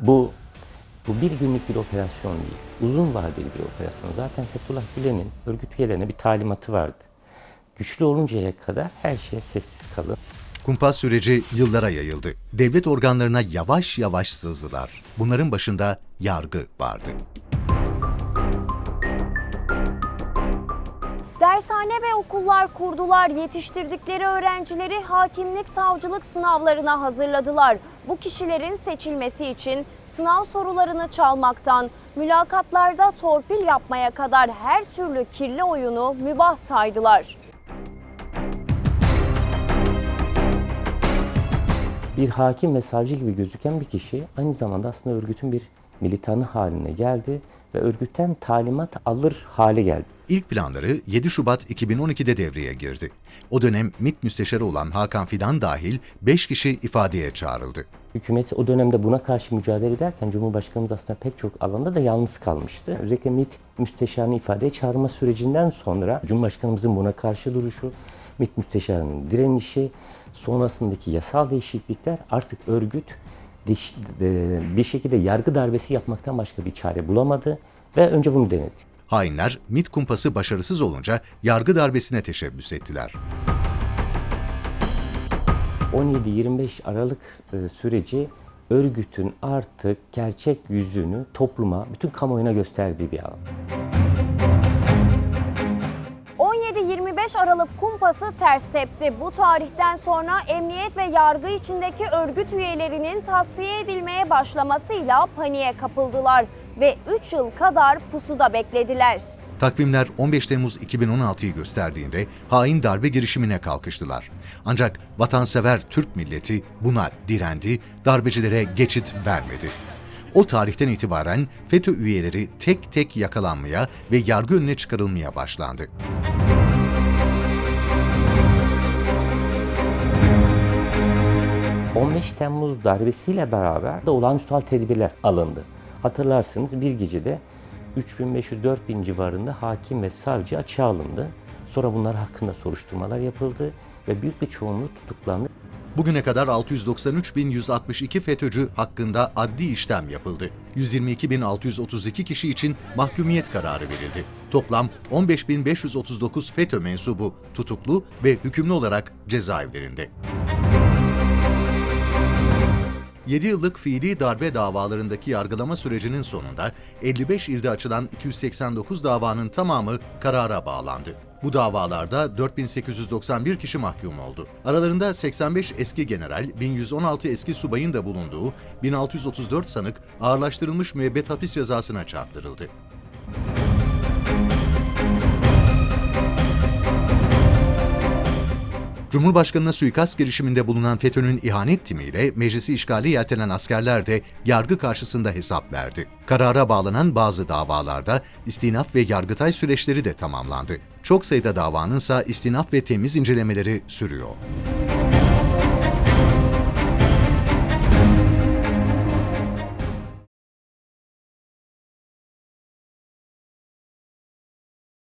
Bu bu bir günlük bir operasyon değil. Uzun vadeli bir operasyon. Zaten Fethullah Gülen'in örgüt üyelerine bir talimatı vardı. Güçlü oluncaya kadar her şeye sessiz kalın. Kumpas süreci yıllara yayıldı. Devlet organlarına yavaş yavaş sızdılar. Bunların başında yargı vardı. Dershane ve okullar kurdular, yetiştirdikleri öğrencileri hakimlik, savcılık sınavlarına hazırladılar. Bu kişilerin seçilmesi için sınav sorularını çalmaktan, mülakatlarda torpil yapmaya kadar her türlü kirli oyunu mübah saydılar. Bir hakim ve savcı gibi gözüken bir kişi aynı zamanda aslında örgütün bir militanı haline geldi ve örgütten talimat alır hale geldi. İlk planları 7 Şubat 2012'de devreye girdi. O dönem MİT müsteşarı olan Hakan Fidan dahil 5 kişi ifadeye çağrıldı. Hükümet o dönemde buna karşı mücadele ederken Cumhurbaşkanımız aslında pek çok alanda da yalnız kalmıştı. Özellikle MİT müsteşarını ifadeye çağırma sürecinden sonra Cumhurbaşkanımızın buna karşı duruşu, MİT müsteşarının direnişi, sonrasındaki yasal değişiklikler artık örgüt bir şekilde yargı darbesi yapmaktan başka bir çare bulamadı ve önce bunu denedi. Hainler MİT kumpası başarısız olunca yargı darbesine teşebbüs ettiler. 17-25 Aralık e, süreci örgütün artık gerçek yüzünü topluma, bütün kamuoyuna gösterdiği bir alan. 17-25 Aralık kumpası ters tepti. Bu tarihten sonra emniyet ve yargı içindeki örgüt üyelerinin tasfiye edilmeye başlamasıyla paniğe kapıldılar ve 3 yıl kadar pusuda beklediler. Takvimler 15 Temmuz 2016'yı gösterdiğinde hain darbe girişimine kalkıştılar. Ancak vatansever Türk milleti buna direndi, darbecilere geçit vermedi. O tarihten itibaren FETÖ üyeleri tek tek yakalanmaya ve yargı önüne çıkarılmaya başlandı. 15 Temmuz darbesiyle beraber de olağanüstü hal tedbirler alındı. Hatırlarsınız bir gecede 3500-4000 civarında hakim ve savcı açığa alındı. Sonra bunlar hakkında soruşturmalar yapıldı ve büyük bir çoğunluğu tutuklandı. Bugüne kadar 693.162 FETÖ'cü hakkında adli işlem yapıldı. 122.632 kişi için mahkumiyet kararı verildi. Toplam 15.539 FETÖ mensubu tutuklu ve hükümlü olarak cezaevlerinde. 7 yıllık fiili darbe davalarındaki yargılama sürecinin sonunda 55 ilde açılan 289 davanın tamamı karara bağlandı. Bu davalarda 4891 kişi mahkum oldu. Aralarında 85 eski general, 1116 eski subayın da bulunduğu 1634 sanık ağırlaştırılmış müebbet hapis cezasına çarptırıldı. Cumhurbaşkanına suikast girişiminde bulunan FETÖ'nün ihanet timiyle meclisi işgali yeltenen askerler de yargı karşısında hesap verdi. Karara bağlanan bazı davalarda istinaf ve yargıtay süreçleri de tamamlandı. Çok sayıda davanın ise istinaf ve temiz incelemeleri sürüyor.